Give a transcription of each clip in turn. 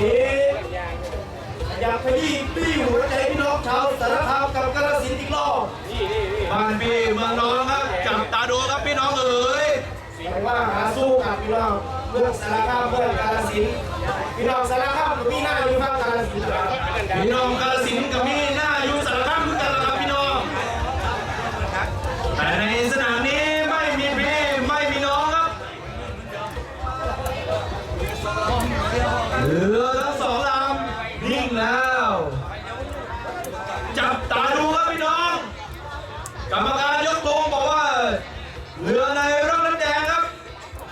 อีกอยากไปยี่ตี้หูและใจพี่น้องชาวสารคามกับกระสินอีกรอบบ้านพี่เมืองน้องครับจับตาดูครับพี่น้องเอ๋ยแต่ว่าหาสู้กับพี่น้องเมืองสารคามเมืองกระสินพี่น้องสารคามมีหน้าอยู่ข้างกระสินพี่น้อง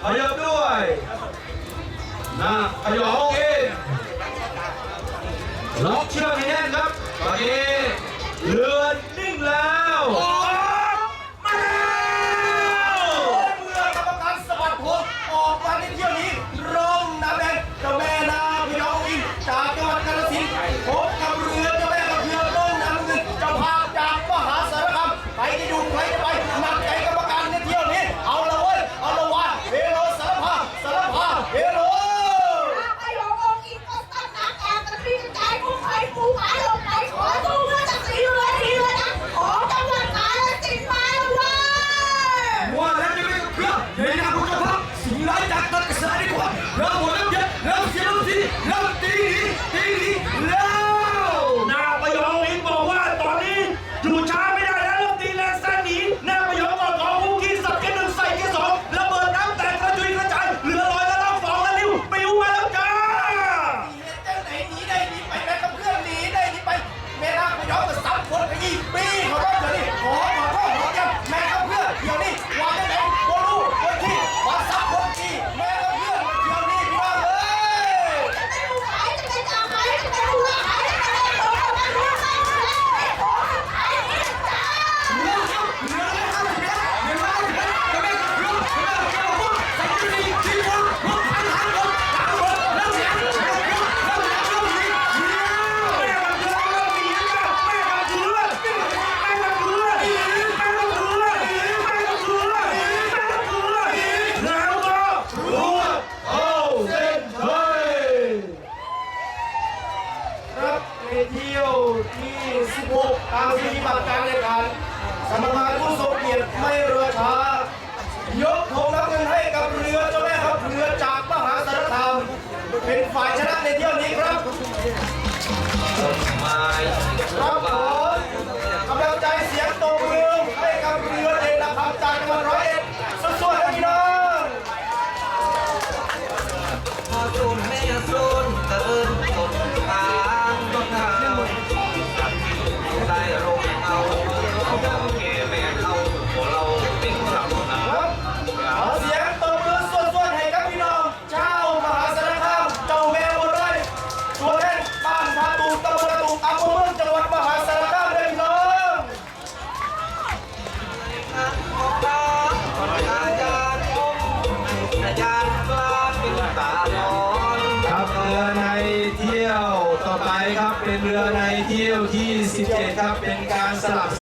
ขยับด้วยหน้าขยองเองล็อกเชือกให้แน่นครับตอนนี้เรือ อยู่ช้าไม่ได้แล้วลูกตีแรงสั้นหนีหน้าประโยชน์ก่อนของคุกกี้สับแค่หนึ่งใส่แค่สองระเบิดน้ำแตกกระจุยกระจายเหลือลอยกระล่องสองแล้วนิ้วปอุ้มาแล้วจ้าหนีเจ้าไหนหนีได้หนีไปแม้กับเพื่อนหนีได้หนีไปเมล่าประโยชน์ก็สับ เรือในเที่ยวที่ 17 ครับ เป็นการสลับ